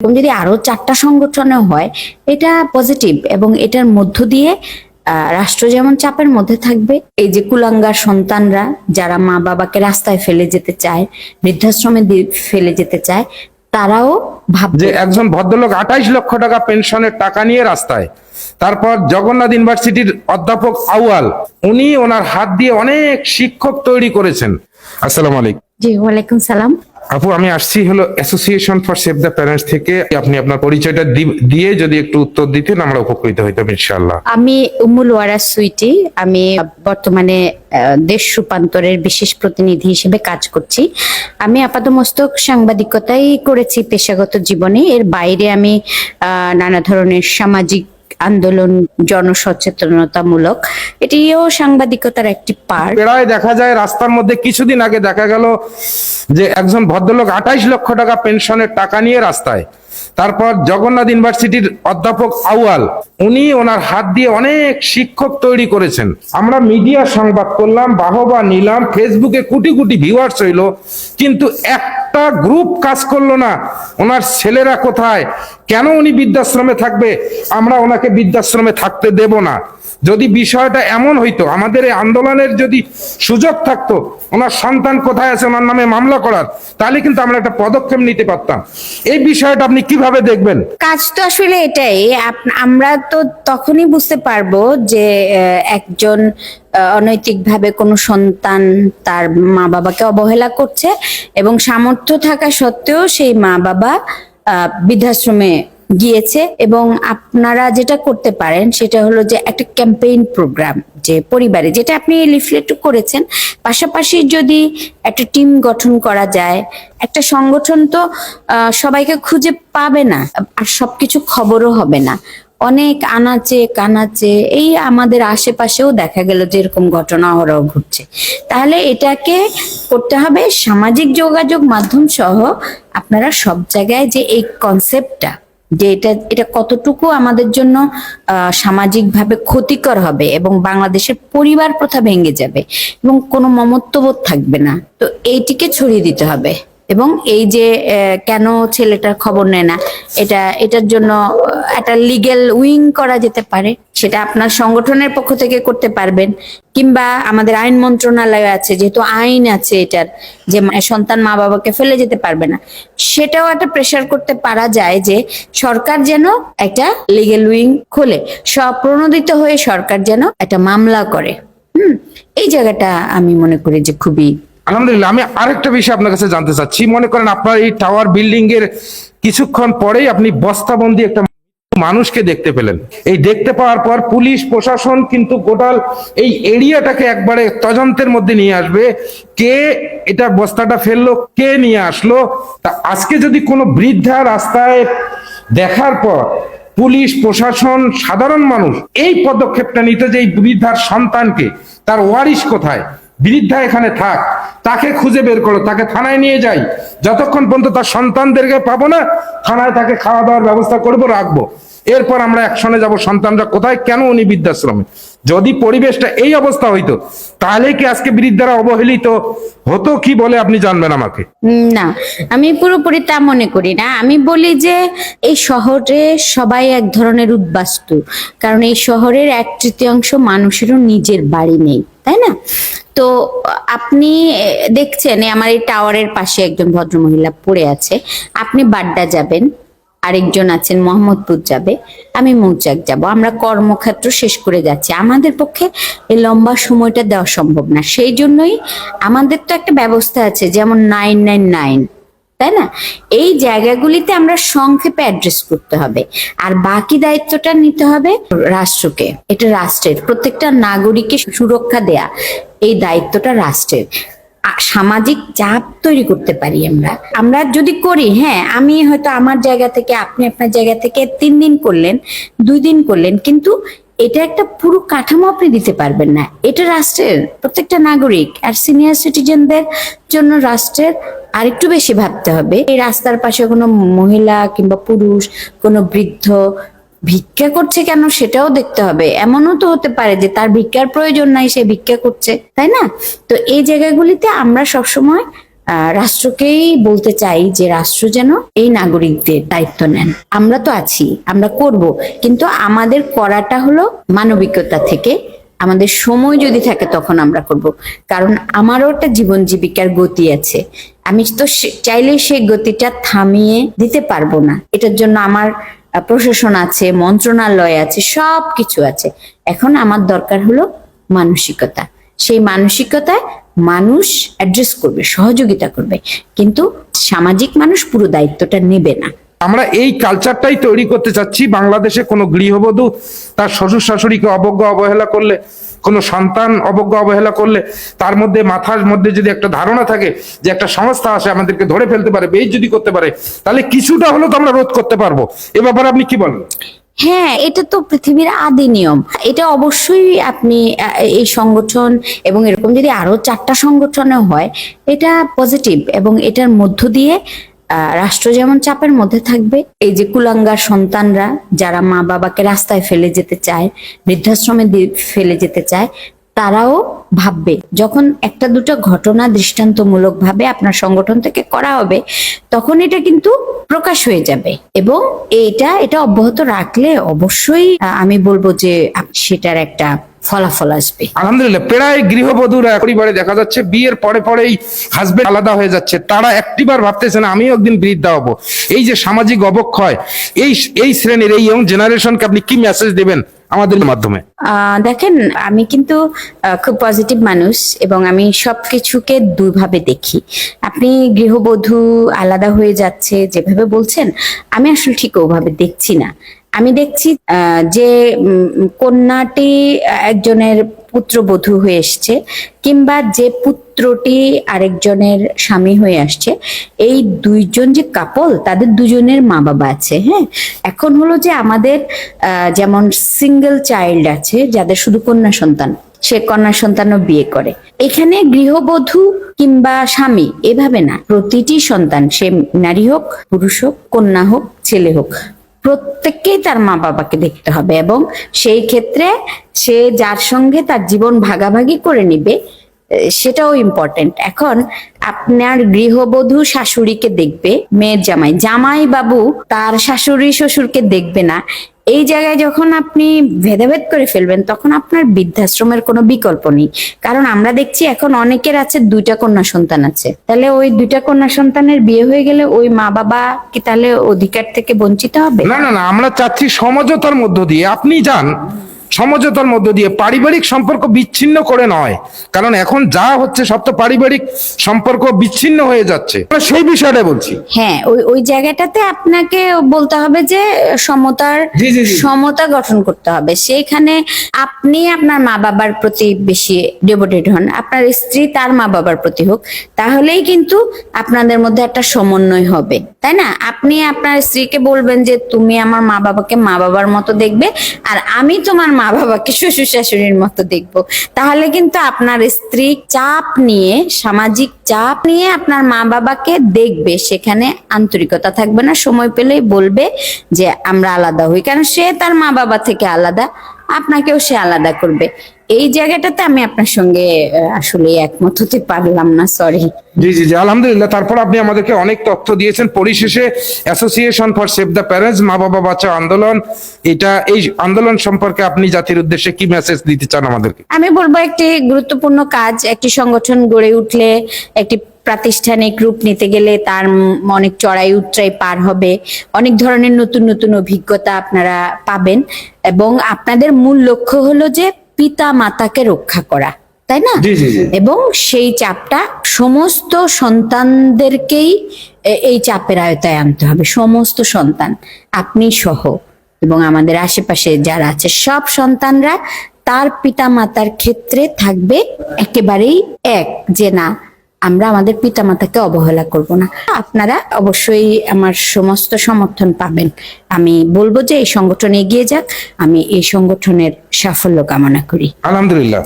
এবং যদি আরও চারটা সংগঠনে হয় এটা পজিটিভ এবং এটার মধ্য দিয়ে রাষ্ট্র যেমন চাপের মধ্যে থাকবে এই যে কুলাঙ্গার সন্তানরা যারা মা বাবাকে রাস্তায় ফেলে যেতে চায় বৃদ্ধাশ্রমে ফেলে যেতে চায় তারাও যে ভাববে একজন ভদ্রলোক আঠাইশ লক্ষ টাকা পেনশনের টাকা নিয়ে রাস্তায় তারপর জগন্নাথ ইউনিভার্সিটির অধ্যাপক আউয়াল উনি ওনার হাত দিয়ে অনেক শিক্ষক তৈরি করেছেন। আসসালাম আলাইকুম। জি ওয়ালাইকুম সালাম। আপু, আমি আসছি হলো association for save the parents থেকে। আপনি আপনার পরিচয়টা দিয়ে যদি একটু উত্তর দিতেন, আমরা উপকৃত হইতাম, ইনশাআল্লাহ। আমি উমুল ওয়ারা সুইটি। আমি বর্তমানে দেশ রূপান্তরের বিশেষ প্রতিনিধি হিসেবে কাজ করছি। আমি আপাতমস্তক সাংবাদিকতাই করেছি পেশাগত জীবনে। এর বাইরে আমি নানা ধরনের সামাজিক আন্দোলন, জনসচেতনতামূলক, এটিও সাংবাদিকতার একটি পার্ট প্রায় দেখা যায় রাস্তার মধ্যে কিছুদিন আগে দেখা গেল যে একজন ভদ্রলোক আঠাইশ লক্ষ টাকা পেনশনের টাকা নিয়ে রাস্তায়। তারপর জগন্নাথ ইউনিভার্সিটির অধ্যাপক আউয়াল, উনি ওনার হাত দিয়ে অনেক শিক্ষক তৈরি করেছেন। আমরা মিডিয়া সংবাদ করলাম, বাহবা নিলাম, ফেসবুকে কোটি কোটি ভিউয়ার্স হইল কিন্তু একটা গ্রুপ কাজ করল না। ওনার ছেলেরা কোথায়? কেন উনি বৃদ্ধাশ্রমে থাকবে? আমরা ওনাকে বৃদ্ধাশ্রমে থাকতে দেব না। যদি বিষয়টা এমন হইতো, আমাদের এই আন্দোলনের যদি সুযোগ থাকতো, ওনার সন্তান কোথায় আছে, ওনার নামে মামলা করার, তাহলে কিন্তু আমরা একটা পদক্ষেপ নিতে পারতাম। এই বিষয়টা আপনি কীভাবে দেখবেন? কাজ তো আসলে এটাই আমরা তো তখনই বুঝতে পারব যে একজন অনৈতিকভাবে কোনো সন্তান তার মা বাবাকে অবহেলা করছে এবং সামর্থ্য থাকা সত্ত্বেও সেই মা বাবা বৃদ্ধাশ্রমে গিয়েছে এবং আপনারা যেটা করতে পারেন সেটা হলো যে একটা ক্যাম্পেইন প্রোগ্রাম যে পরিবারে, যেটা আপনি লিফলেট করেছেন। পাশাপাশি যদি একটা টিম গঠন করা যায়, একটা সংগঠন তো সবাইকে খুঁজে পাবে না আর সবকিছু খবরও হবে না। অনেক আনাচে, কানাচে, এই আমাদের আশেপাশেও দেখা গেল যে এরকম ঘটনা অহরহ ঘটছে। তাহলে এটাকে করতে হবে সামাজিক যোগাযোগ মাধ্যম সহ আপনারা সব জায়গায় যে এই কনসেপ্টটা যে এটা এটা কতটুকু আমাদের জন্য সামাজিকভাবে ক্ষতিকর হবে এবং বাংলাদেশের পরিবার প্রথা ভেঙে যাবে এবং কোনো মমত্ববোধ থাকবে না। তো এইটিকে ছড়িয়ে দিতে হবে। এবং এই যে কেন ছেলেটার খবর নেয় না, এটা, এটার জন্য একটা লিগেল উইং করা যেতে পারে, সেটা আপনার সংগঠনের পক্ষ থেকে করতে পারবেন, কিংবা আমাদের আইন মন্ত্রণালয় আছে, যেহেতু আইন আছে এটার, যে সন্তান মা বাবাকে ফেলে যেতে পারবে না, সেটাও একটা প্রেশার করতে পারা যায় যে, সরকার যেন একটা লিগেল উইং খোলে, স্বপ্রণোদিত হয়ে সরকার যেন একটা মামলা করে, হুম, এই জায়গাটা আমি মনে করি যে খুবই আলহামদুলিল্লাহ, আমি আরেকটা বিষয় আপনার কাছে জানতে চাচ্ছি। মনে করেন আপনার এই টাওয়ার বিল্ডিং এর কিছুক্ষণ পরেই আপনি বস্তাবন্দি একটা মানুষকে দেখতে পেলেন। এই দেখতে পাওয়ার পর পুলিশ, প্রশাসন কিন্তু গোটাল এই এরিয়াটাকে একবারে তদন্তের মধ্যে নিয়ে আসবে। কে এটা বস্তাটা ফেলল, কে নিয়ে আসলো? তা আজকে যদি কোনো বৃদ্ধা রাস্তায় দেখার পর পুলিশ, প্রশাসন, সাধারণ মানুষ এই পদক্ষেপটা নিতে যে এই বৃদ্ধার সন্তানকে, তার ওয়ারিশ কোথায়? বৃদ্ধা এখানে থাক। তাকে খুঁজে বের করো, তাকে থানায় নিয়ে যাই। যতক্ষণ পর্যন্ত তার সন্তানদেরকে পাবো না, থানায় তাকে খাওয়া দাওয়ার ব্যবস্থা করব, রাখব। এরপর আমরা একসঙ্গে যাব, সন্তানরা কোথায়, কেন উনি বৃদ্ধাশ্রমে? যদি পরিবেশটা এই অবস্থা হইতো, তাহলে কি আজকে বৃদ্ধারা অবহেলিত হতো কি বলে আপনি জানবেন আমাকে? না, আমি পুরোপুরি তা মনে করি না। আমি বলি যে এই শহরে সবাই এক ধরনের উদ্বাস্তু, কারণ এই শহরের এক তৃতীয়াংশ মানুষেরও নিজের বাড়ি নেই, তাই না? তো আপনি, দেখছেন আমার এই টাওয়ারের পাশে একজন ভদ্রমহিলা পড়ে আছে। আপনি বাড্ডা যাবেন আরেকজন আছেন মোহাম্মদপুর যাবে, আমি মৌচাক যাব। আমরা কর্মক্ষেত্র শেষ করে যাচ্ছি। আমাদের পক্ষে এই লম্বা সময়টা দেওয়া সম্ভব না। সেই জন্যই আমাদের তো একটা ব্যবস্থা আছে, যেমন নাইন নাইন নাইন তাই না? এই জায়গাগুলিতে আমরা সংক্ষেপে অ্যাড্রেস করতে হবে। আর বাকি দায়িত্বটা নিতে হবে রাষ্ট্রকে। এটা রাষ্ট্রের, প্রত্যেকটা নাগরিককে সুরক্ষা দেয়া। এই দায়িত্বটা রাষ্ট্রের। সামাজিক চাপ তৈরি করতে পারি আমরা। আমরা যদি করি হ্যাঁ আমি হয়তো আমার জায়গা থেকে, আপনি আপনার জায়গা থেকে তিন দিন করলেন, দুই দিন করলেন, কিন্তু এটা একটা পুরো কাঠামো আপনি দিতে পারবেন না। এটা রাষ্ট্রের, প্রত্যেকটা নাগরিক আর সিনিয়র সিটিজেনদের জন্য রাষ্ট্রের আরেকটু বেশি ভাবতে হবে। এই রাস্তার পাশে কোনো মহিলা কিংবা পুরুষ, কোনো বৃদ্ধ ভিক্ষা করছে কেন সেটাও দেখতে হবে। এমনও তো হতে পারে যে তার ভিক্ষার প্রয়োজন নাই, সে ভিক্ষা করছে, তাই না? তো এই জায়গাগুলিতে আমরা সবসময় রাষ্ট্রকেই বলতে চাই যে রাষ্ট্র যেন এই নাগরিকদের দায়িত্ব নেন। আমরা তো আছি, আমরা করব, কিন্তু আমাদের করাটা হলো মানবিকতা থেকে। আমাদের সময় যদি থাকে তখন আমরা করব। কারণ আমারও একটা জীবন জীবিকার গতি আছে। আমি তো চাইলেই সেই গতিটা থামিয়ে দিতে পারব না। এটার জন্য আমার প্রশাসন আছে, মন্ত্রণালয় আছে সব কিছু আছে। এখন আমার দরকার হলো মানসিকতা। সেই মানসিকতায় মানুষ অ্যাড্রেস করবে, সহযোগিতা করবে। কিন্তু সামাজিক মানুষ পুরো দায়িত্বটা নেবে না। আমরা এই কালচারটাই তৈরি করতে চাচ্ছি। বাংলাদেশে কোনো গৃহবধূ তার শ্বশুর শাশুড়িকে অবজ্ঞা অবহেলা করলে, কোনো সন্তান অবজ্ঞা অবহেলা করলে, তার মধ্যে মাথার মধ্যে যদি একটা ধারণা থাকে যে একটা সংস্থা আসে আমাদেরকে ধরে ফেলতে পারে বেশ যদি করতে পারে, তাহলে কিছুটা হলেও তো আমরা রোধ করতে পারব। এ ব্যাপারে আপনি কি বলেন? হ্যাঁ এটা তো পৃথিবীর আদি নিয়ম। এটা অবশ্যই আপনি এই সংগঠন এবং এরকম যদি আরও চারটা সংগঠনে হয়, এটা পজিটিভ এবং এটার মধ্য দিয়ে রাষ্ট্র যেমন চাপের মধ্যে থাকবে, এই যে কুলাঙ্গার সন্তানরা যারা মা বাবাকে রাস্তায় ফেলে যেতে চায়, বৃদ্ধাশ্রমে ফেলে যেতে চায়, তারাও ভাববে, যখন একটা দুটো ঘটনা দৃষ্টান্তমূলক ভাবে আপনার সংগঠন থেকে করা হবে, তখন এটা কিন্তু প্রকাশ হয়ে যাবে। এবং এটা এটা অব্যাহত রাখলে অবশ্যই আমি বলব যে সেটার একটা ফলাফল আসবে। আলহামদুলিল্লাহ প্রায় গৃহবধূরা পরিবারে দেখা যাচ্ছে বিয়ের পরে পরেই হাজবেন্ড আলাদা হয়ে যাচ্ছে। তারা একটিবার ভাবতেছে না আমিও একদিন বৃদ্ধা হব। এই যে সামাজিক অবক্ষয় এই এই শ্রেণির এই ইয়ং জেনারেশনকে আপনি কি মেসেজ দেবেন আমাদের মাধ্যমে? আহ, দেখেন আমি কিন্তু খুব পজিটিভ মানুষ এবং আমি সবকিছুকে দুইভাবে দেখি। আপনি গৃহবধূ আলাদা হয়ে যাচ্ছে যেভাবে বলছেন আমি আসলে ঠিক ওভাবে দেখছি না। আমি দেখছি যে কন্যাটি একজনের পুত্রবধূ হয়ে এসছে, কিংবা যে পুত্রটি আরেকজনের স্বামী হয়ে আসছে, এই দুইজন যে কাপল তাদের দুজনের মা বাবা আছে হ্যাঁ? এখন হলো যে আমাদের যেমন সিঙ্গেল চাইল্ড আছে, যাদের শুধু কন্যা সন্তান, সে কন্যা সন্তানও বিয়ে করে। এখানে গৃহবধূ কিংবা স্বামী, এভাবে না। প্রতিটি সন্তান, সে নারী হোক, পুরুষ হোক, কন্যা হোক, ছেলে হোক। প্রত্যেককেই তার মা বাবাকে দেখতে হবে এবং সেই ক্ষেত্রে সে যার সঙ্গে তার জীবন ভাগাভাগি করে নিবে সেটাও ইম্পর্টেন্ট এখন আপনার গৃহবধূ শাশুড়িকে দেখবে, মেয়ের জামাই। জামাই বাবু তার শাশুড়ি শ্বশুরকে দেখবে না। এই জায়গায় যখন আপনি ভেদাভেদ করে ফেলবেন, তখন আপনার বৃদ্ধাশ্রমের কোনো বিকল্প নেই। কারণ আমরা দেখছি এখন অনেকের আছে দুইটা কন্যা সন্তান আছে। তাহলে ওই দুইটা কন্যা সন্তানের বিয়ে হয়ে গেলে ওই মা বাবা কি তাহলে অধিকার থেকে বঞ্চিত হবে? না না না, আমরা চাচ্ছি সমঝোতার মধ্য দিয়ে। আপনি যান সমঝোতার মধ্য দিয়ে পারিবারিক সম্পর্ক বিচ্ছিন্ন করে নয়। কারণ এখন যা হচ্ছে সব তো পারিবারিক সম্পর্ক বিচ্ছিন্ন হয়ে যাচ্ছে। সেই বিষয়টা বলছি। হ্যাঁ ওই ওই জায়গাটাতে আপনাকে বলতে হবে যে সমতার। সমতা গঠন করতে হবে। সেইখানে আপনি আপনার মা বাবার প্রতি বেশি ডেভোটেড হন আপনার স্ত্রী তার মা বাবার প্রতি হোক তাহলেই কিন্তু আপনাদের মধ্যে একটা সমন্বয় হবে। তাই না? আপনি আপনার স্ত্রীকে বলবেন যে তুমি আমার মা বাবাকে মা বাবার মতো দেখবে আর আমি তোমার মা বাবাকে শ্বশুর শাশুড়ির মতো দেখব। তাহলে কিন্তু আপনার স্ত্রী চাপ নিয়ে, সামাজিক চাপ নিয়ে আপনার মা বাবাকে দেখবে। সেখানে আন্তরিকতা থাকবে না। সময় পেলেই বলবে যে, আমরা আলাদা হই। কারণ সে তার মা বাবা থেকে আলাদা, আপনাকেও সে আলাদা করবে। এই জায়গাটাতে আমি আপনার সঙ্গে আসলে একমত হতে পারলাম না সরি জি জি জি আলহামদুলিল্লাহ। তারপর আপনি আমাদেরকে অনেক তথ্য দিয়েছেন। পরিশেষে association for save the parents মা বাবা বাচ্চা আন্দোলন। এটা এই আন্দোলন সম্পর্কে আপনি জাতির উদ্দেশ্যে কি মেসেজ দিতে চান আমাদেরকে? আমি বলব একটি গুরুত্বপূর্ণ কাজ একটি সংগঠন গড়ে উঠলে একটি প্রাতিষ্ঠানিক রূপ নিতে গেলে তার অনেক চড়াই উচ্চাই পার হবে। অনেক ধরনের নতুন নতুন অভিজ্ঞতা আপনারা পাবেন। এবং আপনাদের মূল লক্ষ্য হলো যে পিতা মাতাকে রক্ষা করা তাই না? এবং সেই চাপটা সমস্ত সন্তানদেরকেই এই চাপের আয়তায় আনতে হবে সমস্ত সন্তান আপনি সহ। এবং আমাদের আশেপাশে যারা আছে সব সন্তানরা তার পিতা মাতার ক্ষেত্রে থাকবে একেবারেই এক যে না আমরা আমাদের পিতা মাতাকে অবহেলা করব না। আপনারা অবশ্যই আমার সমস্ত সমর্থন পাবেন। আমি বলব যে এই সংগঠন এগিয়ে যাক, আমি এই সংগঠনের সাফল্য কামনা করি। আলহামদুলিল্লাহ।